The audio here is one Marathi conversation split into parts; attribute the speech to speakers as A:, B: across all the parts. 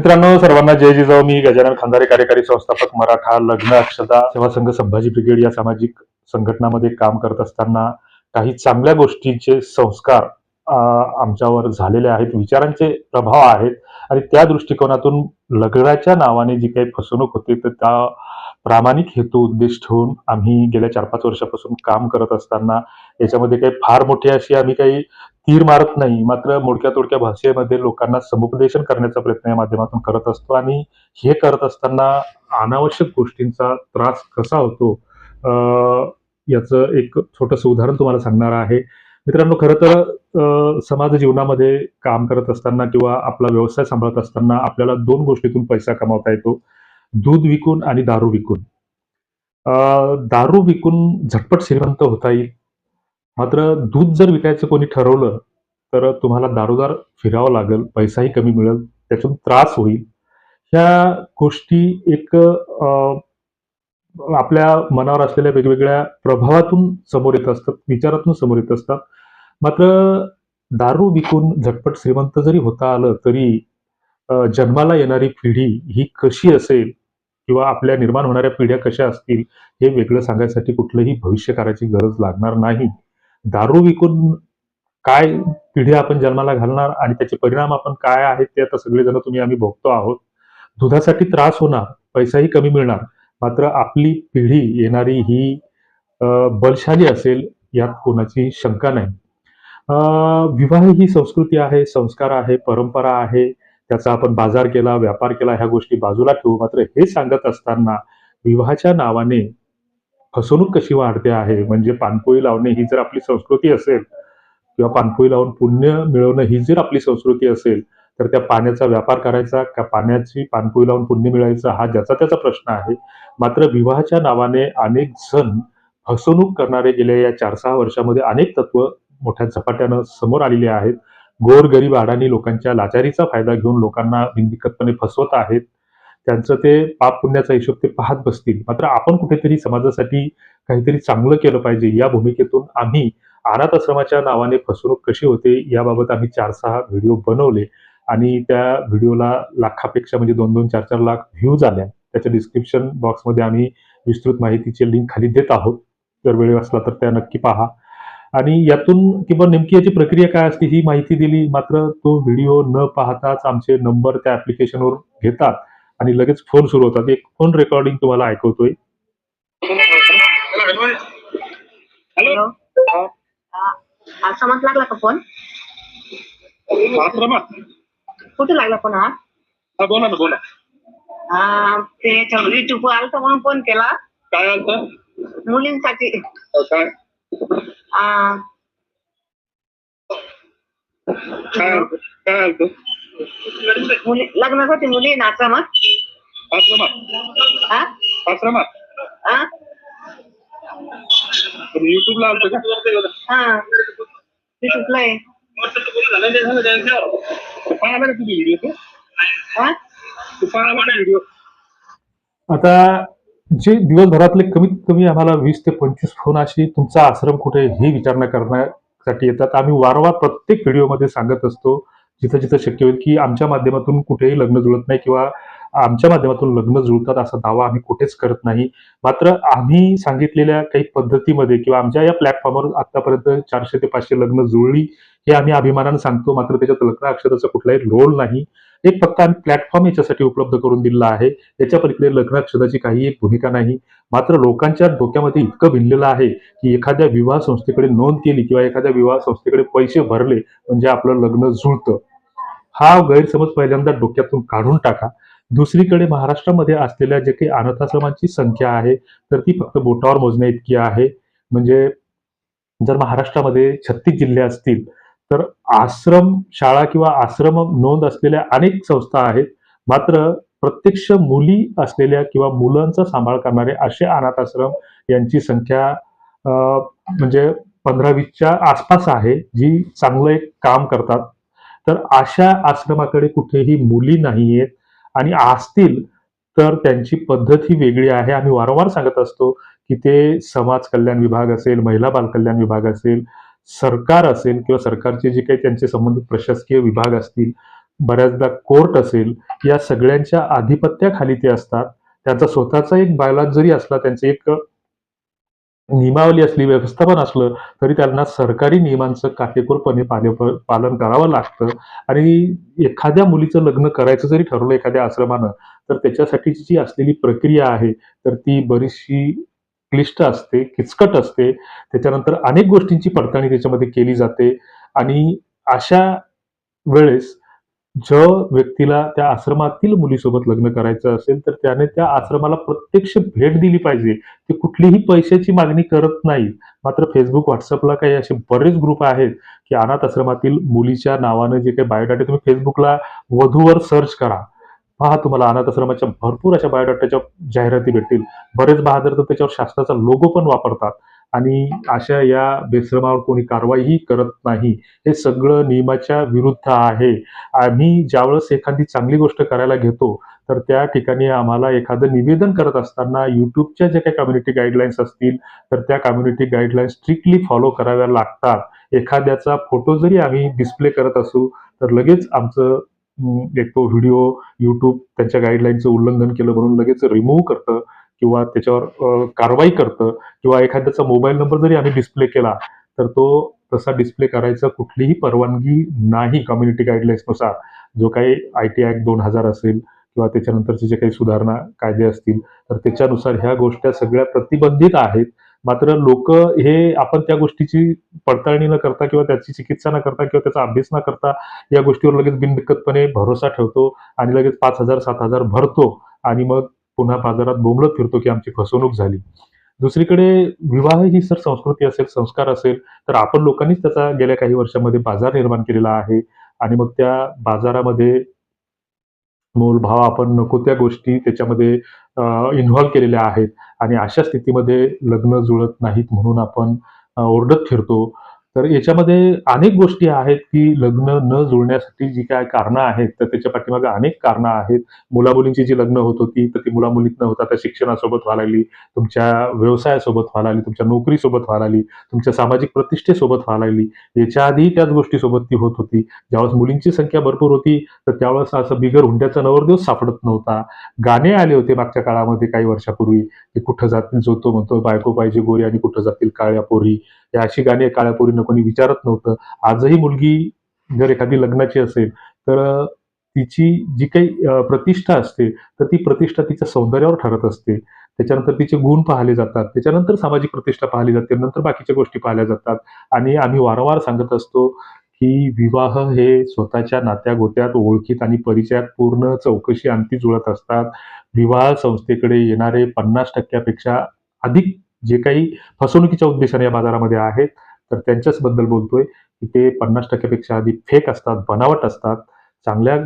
A: मित्रांनो सर्वांना जय जिजाऊ. मी गजानन खांदारे कार्यकारी संस्थापक मराठा लग्न अक्षता सेवा संघ संभाजी ब्रिगेड या सामाजिक संघटनामध्ये काम करत असताना काही चांगल्या गोष्टींचे संस्कार आमच्यावर झालेले आहेत विचारांचे प्रभाव आहेत आणि त्या दृष्टिकोनातून लग्नाच्या नावाने जी काही फसवणूक होते तर त्या प्रामाणिक हेतू उद्देश ठेवून आम्ही गेल्या चार पाच वर्षापासून काम करत असताना याच्यामध्ये काही फार मोठी अशी आम्ही काही तीर मारत नाही मात्र मोडक्या तोडक्या भाषेमध्ये लोकांना समुपदेशन करण्याचा प्रयत्न या माध्यमातून करत असतो. आणि हे करत असताना अनावश्यक गोष्टींचा त्रास कसा होतो? याचं एक छोटंसं उदाहरण तुम्हाला सांगणार आहे. मित्रांनो खरं तर समाज जीवनामध्ये काम करत असताना किंवा आपला व्यवसाय सांभाळत असताना आपल्याला दोन गोष्टीतून पैसा कमावता येतो. दूध विकून आणि दारू विकून. दारू विकून झटपट श्रीमंत होता येईल. मात्र दूध जर विकायचं कोणी ठरवलं तर तुम्हाला दारोदार फिरावं लागेल पैसाही कमी मिळेल त्यातून त्रास होईल. ह्या गोष्टी एक आपल्या मनावर असलेल्या वेगवेगळ्या प्रभावातून समोर येत असतात विचारातून समोर येत असतात. मात्र दारू विकून झटपट श्रीमंत जरी होता आलं तरी जन्माला येणारी पिढी ही कशी असेल किंवा आपल्या निर्माण होणाऱ्या पिढ्या कशा असतील हे वेगळं सांगायसाठी कुठलंही भविष्य करायची गरज लागणार नाही. दारू विकून काय पिढी आपण जन्माला घालणार आणि त्याचे परिणाम आपण काय आहेत ते आता सगळेजण तुम्ही आम्ही भोगतो आहोत. दुधासाठी त्रास होणार पैसाही कमी मिळणार मात्र आपली पिढी येणारी ही बलशाली असेल यात कोणाची शंका नाही. विवाह ही संस्कृती आहे संस्कार आहे परंपरा आहे त्याचा आपण बाजार केला व्यापार केला ह्या गोष्टी बाजूला ठेवू मात्र हे सांगत असताना विवाहाच्या नावाने फसवणूक कशी वाढते आहे? म्हणजे पानपोई लावणे ही जर आपली संस्कृती असेल किंवा पानपोई लावून पुण्य मिळवणं ही जर आपली संस्कृती असेल तर त्या पाण्याचा व्यापार करायचा का पाण्याची पानपोई लावून पुण्य मिळायचा हा ज्याचा त्याचा प्रश्न आहे. मात्र विवाहाच्या नावाने अनेक जण फसवणूक करणारे गेल्या या चार सहा वर्षामध्ये अनेक तत्व मोठ्या झपाट्यानं समोर आलेली आहेत. गोरगरीब आडाणी लोकांच्या लाचारीचा फायदा घेऊन लोकांना बिनदिक्कतपणे फसवत आहेत. त्यांचं ते पाप पुण्याचा हिशोब ते पाहत बसतील. मात्र आपण कुठेतरी समाजासाठी काहीतरी चांगलं केलं पाहिजे या भूमिकेतून आम्ही अनाथ आश्रमाच्या नावाने फसवणूक कशी होते याबाबत आम्ही चार सहा व्हिडिओ बनवले आणि त्या व्हिडिओला लाखापेक्षा म्हणजे दोन दोन चार चार लाख व्ह्यूज आल्या त्याच्या डिस्क्रिप्शन बॉक्समध्ये आम्ही विस्तृत माहितीचे लिंक खाली देत आहोत. जर वेळ असला तर त्या नक्की पहा. आणि यातून किंवा नेमकी याची प्रक्रिया काय असते ही माहिती दिली. मात्र तो व्हिडिओ न पाहताच आमचे नंबर त्या ऍप्लिकेशनवर घेतात. आणि लगेच फोन सुरू होतात. एक फोन रेकॉर्डिंग तुम्हाला ऐकवतोय.
B: हॅलो आश्रमात लागला का फोन कुठे लागला फोन हा?
C: हा बोला ना बोला.
B: हा, ते युट्यूब आलता म्हणून फोन केला.
C: काय आलं
B: मुलींसाठी.
C: काय?
B: आ,
C: काय आलं
B: मुली लग्नासाठी मुली आहे ना आश्रमात?
C: आश्रमात.
B: हा
C: आश्रमात.
B: हा
C: युट्यूबला आलतं का?
B: हा. युट्यूबला आहे.
C: तू पाहिला का तुझी व्हिडिओ तू?
B: हा
C: तू पाहिला का व्हिडिओ
A: आता जे दिवसभरातले कमीत कमी आम्हाला वीस ते पंचवीस फोन अशी तुमचा आश्रम कुठे हे विचारणा करण्यासाठी येतात. आम्ही वारंवार प्रत्येक व्हिडिओमध्ये सांगत असतो. जिथं जिथं शक्य होईल की आमच्या माध्यमातून कुठेही लग्न जुळत नाही किंवा आमच्या माध्यमातून लग्न जुळतात असा दावा आम्ही कुठेच करत नाही. मात्र आम्ही सांगितलेल्या काही पद्धतीमध्ये किंवा आमच्या या प्लॅटफॉर्मवर आतापर्यंत चारशे ते पाचशे लग्न जुळली हे आम्ही अभिमानानं सांगतो. मात्र त्याच्यात लग्न अक्षराचा कुठलाही रोल नाही. एक फक्त आम्ही प्लॅटफॉर्म याच्यासाठी उपलब्ध करून दिलेला आहे. याच्या पलीकडे लग्नाक्षदाची काही एक भूमिका नाही. मात्र लोकांच्या डोक्यामध्ये इतकं भिनलेलं आहे की एखाद्या विवाह संस्थेकडे नोंद केली किंवा एखाद्या विवाह संस्थेकडे पैसे भरले म्हणजे आपलं लग्न जुळतं. हा गैरसमज पहिल्यांदा डोक्यातून काढून टाका. दुसरीकडे महाराष्ट्रामध्ये असलेल्या जे काही अनाथाश्रमांची संख्या आहे तर ती फक्त बोटावर मोजण्या इतकी आहे. म्हणजे जर महाराष्ट्रामध्ये छत्तीस जिल्हे असतील तर आश्रम शाळा किंवा आश्रम नोंद असलेल्या अनेक संस्था आहेत. मात्र प्रत्यक्ष मुली असलेल्या किंवा मुलांचा सांभाळ करणारे असे अनाथ आश्रम यांची संख्या अं, म्हणजे पंधरा वीसच्या आसपास आहे जी चांगलं एक काम करतात. तर अशा आश्रमाकडे कुठेही मुली नाही आहेत आणि असतील तर त्यांची पद्धत ही वेगळी आहे. आम्ही वारंवार सांगत असतो की ते समाज कल्याण विभाग असेल महिला बालकल्याण विभाग असेल सरकार असेल किंवा सरकारचे जे काही त्यांचे संबंधित प्रशासकीय विभाग असतील बऱ्याचदा कोर्ट असेल या सगळ्यांच्या आधिपत्याखाली ते असतात. त्यांचा स्वतःचा एक बायलॉज जरी असला त्यांचे एक नियमावली असली व्यवस्थापन असलं तरी त्यांना सरकारी नियमांचं काटेकोरपणे पाले- पालन करावं लागतं. आणि एखाद्या मुलीचं लग्न करायचं जरी ठरवलं एखाद्या आश्रमानं तर त्याच्यासाठीची जी असलेली प्रक्रिया आहे तर ती बरीचशी क्लिष्ट असते किचकट असते. त्याच्यानंतर अनेक गोष्टींची पडताळणी त्याच्यामध्ये केली जाते. आणि अशा वेळेस ज व्यक्तीला त्या आश्रमातील मुलीसोबत लग्न करायचं असेल तर त्याने त्या आश्रमाला प्रत्यक्ष भेट दिली पाहिजे. ते कुठलीही पैशाची मागणी करत नाही. मात्र फेसबुक व्हॉट्सअपला काही असे बरेच ग्रुप आहेत की अनाथ आश्रमातील मुलीच्या नावाने जे काही बायोडाटे तुम्ही फेसबुकला वधूवर सर्च करा. पहा तुम्हाला अनाथ आश्रमाच्या भरपूर अशा बायोडाटाच्या जाहिराती भेटतील. बरेच बहादर तर त्याच्यावर शासनाचा लोगो पण वापरतात. आणि अशा या बेश्रमावर कोणी कारवाईही करत नाही. हे सगळं नियमाच्या विरुद्ध आहे. आम्ही ज्यावेळेस एखादी चांगली गोष्ट करायला घेतो तर त्या ठिकाणी आम्हाला एखादं निवेदन करत असताना युट्यूबच्या ज्या काही कम्युनिटी गाईडलाईन्स असतील तर त्या कम्युनिटी गाईडलाईन्स स्ट्रिक्टली फॉलो कराव्या लागतात. एखाद्याचा फोटो जरी आम्ही डिस्प्ले करत असू तर लगेच आमचं एक तो व्हिडिओ युट्यूब त्यांच्या गाईडलाईनचं उल्लंघन केलं म्हणून लगेच रिमूव्ह करतं. किंवा त्याच्यावर कारवाई करतं किंवा एखाद्याचा मोबाईल नंबर जरी आम्ही डिस्प्ले केला तर तो तसा डिस्प्ले करायचा कुठलीही परवानगी नाही कम्युनिटी गाईडलाईन्सनुसार जो काही आय टी ॲक्ट दोन हजार असेल किंवा त्याच्यानंतरचे जे काही सुधारणा कायदे असतील तर त्याच्यानुसार ह्या गोष्टी सगळ्या प्रतिबंधित आहेत. मात्र लोक हे आपण त्या गोष्टीची पडताळणी न करता किंवा त्याची चिकित्सा न करता किंवा त्याचा अभ्यास न करता या गोष्टीवर लगेच बिनदिक्कतपणे भरोसा ठेवतो आणि लगेच पाच हजार सात हजार भरतो आणि मग पुन्हा बाजारात बोंबलत फिरतो की आमची फसवणूक झाली. दुसरीकडे विवाह ही सर संस्कृती असेल संस्कार असेल तर आपण लोकांनीच त्याचा गेल्या काही वर्षामध्ये बाजार निर्माण केलेला आहे. आणि मग त्या बाजारामध्ये मोलभाव आपण नको त्या गोष्टी त्याच्यामध्ये इन्व्हॉल्व केलेल्या आहेत. आणि अशा स्थितीमध्ये लग्न जुळत नाहीत म्हणून आपण ओरडत फिरतो. तर याच्यामध्ये अनेक गोष्टी आहेत की लग्न न जुळण्यासाठी जी काय कारणं आहेत तर त्याच्या पाठीमागे अनेक कारणं आहेत. मुलामुलींची जी लग्न होत होती तर ती मुलामुलीत न होता त्या शिक्षणासोबत व्हायला लागली तुमच्या व्यवसायासोबत व्हायला लागली तुमच्या नोकरीसोबत व्हायला लागली तुमच्या सामाजिक प्रतिष्ठेसोबत व्हायला लागली. याच्या आधी त्याच गोष्टीसोबत ती होत होती. ज्यावेळेस मुलींची संख्या भरपूर होती तर त्यावेळेस असं बिगर हुंड्याचा नवरदेव सापडत नव्हता. गाणे आले होते मागच्या काळामध्ये काही वर्षापूर्वी की कुठं जातील जो तो म्हणतो बायको पाहिजे गोरी आणि कुठं जातील काळ्या पोरी. अशी गाणी काळ्या पोरीनं कोणी विचारत नव्हतं. आजही मुलगी जर एखादी लग्नाची असेल तर तिची जी काही प्रतिष्ठा असते तर ती प्रतिष्ठा तिच्या सौंदर्यावर ठरत असते. त्याच्यानंतर तिचे गुण पाहिले जातात. त्याच्यानंतर सामाजिक प्रतिष्ठा पाहिली जाते. नंतर बाकीच्या गोष्टी पाहिल्या जातात. आणि आम्ही वारंवार सांगत असतो की विवाह हे स्वतःच्या नात्या गोत्यात ओळखीत आणि परिचयात पूर्ण चौकशी अंती जुळत असतात. विवाह संस्थेकडे येणारे पन्नास टक्क्यापेक्षा अधिक जे काही फसवणुकीच्या उद्देशाने या बाजारामध्ये आहेत तर त्यांच्याच बद्दल बोलतोय की ते पन्नास टक्क्यापेक्षा आधी फेक असतात बनावट असतात. चांगल्या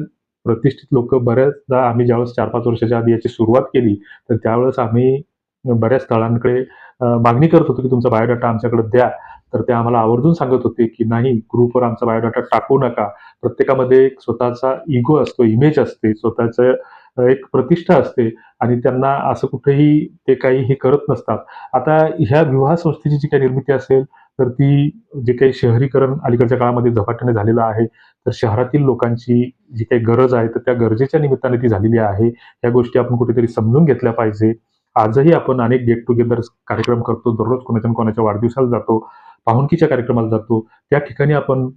A: प्रतिष्ठित लोक बऱ्याचदा आम्ही ज्यावेळेस चार पाच वर्षाच्या आधी याची सुरुवात केली तर त्यावेळेस आम्ही बऱ्याच स्थळांकडे मागणी करत होतो की तुमचा बायोडाटा आमच्याकडे द्या. तर ते आम्हाला आवर्जून सांगत होते की नाही ग्रुपवर आमचा बायोडाटा टाकू नका. प्रत्येकामध्ये एक स्वतःचा इगो असतो इमेज असते. स्वतःचं एक प्रतिष्ठा असते आणि त्यांना असं कुठेही ते काही हे करत नसतात. आता ह्या विवाह संस्थेची जी काही निर्मिती असेल तर ती जे काही शहरीकरण अलीकडच्या काळामध्ये झपाट्याने झालेलं आहे तर शहरातील लोकांची जी काही गरज आहे तर त्या गरजेच्या निमित्ताने ती झालेली आहे. या गोष्टी आपण कुठेतरी समजून घेतल्या पाहिजे. आजही आपण अनेक गेट टुगेदर कार्यक्रम करतो. दररोज कोणाच्या कोणाच्या वाढदिवसाला जातो पाहुणकीच्या कार्यक्रमाला जातो. त्या ठिकाणी आपण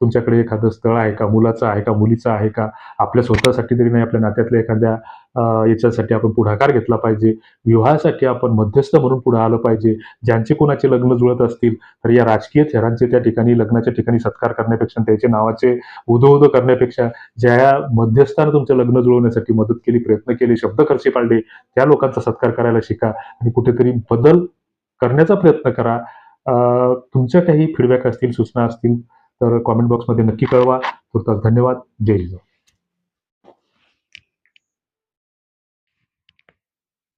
A: तुमच्याकडे एखादं स्थळ आहे का? मुलाचं आहे का? मुलीचं आहे का? आपल्या स्वतःसाठी तरी नाही आपल्या नात्यातल्या एखाद्या याच्यासाठी आपण पुढाकार घेतला पाहिजे. विवाहासाठी आपण मध्यस्थ म्हणून पुढे आलं पाहिजे. ज्यांचे कोणाचे लग्न जुळत असतील तर या राजकीय थेरांचे त्या ठिकाणी लग्नाच्या ठिकाणी सत्कार करण्यापेक्षा त्याचे नावाचे उदो उदो करण्यापेक्षा ज्या मध्यस्थानं तुमचं लग्न जुळवण्यासाठी मदत केली प्रयत्न केले शब्द खर्ची पाळले त्या लोकांचा सत्कार करायला शिका आणि कुठेतरी बदल करण्याचा प्रयत्न करा. तुमच्या काही फीडबॅक असतील सूचना असतील तर कॉमेंट बॉक्समध्ये नक्की कळवा. तुर्तास धन्यवाद. जय जिजाऊ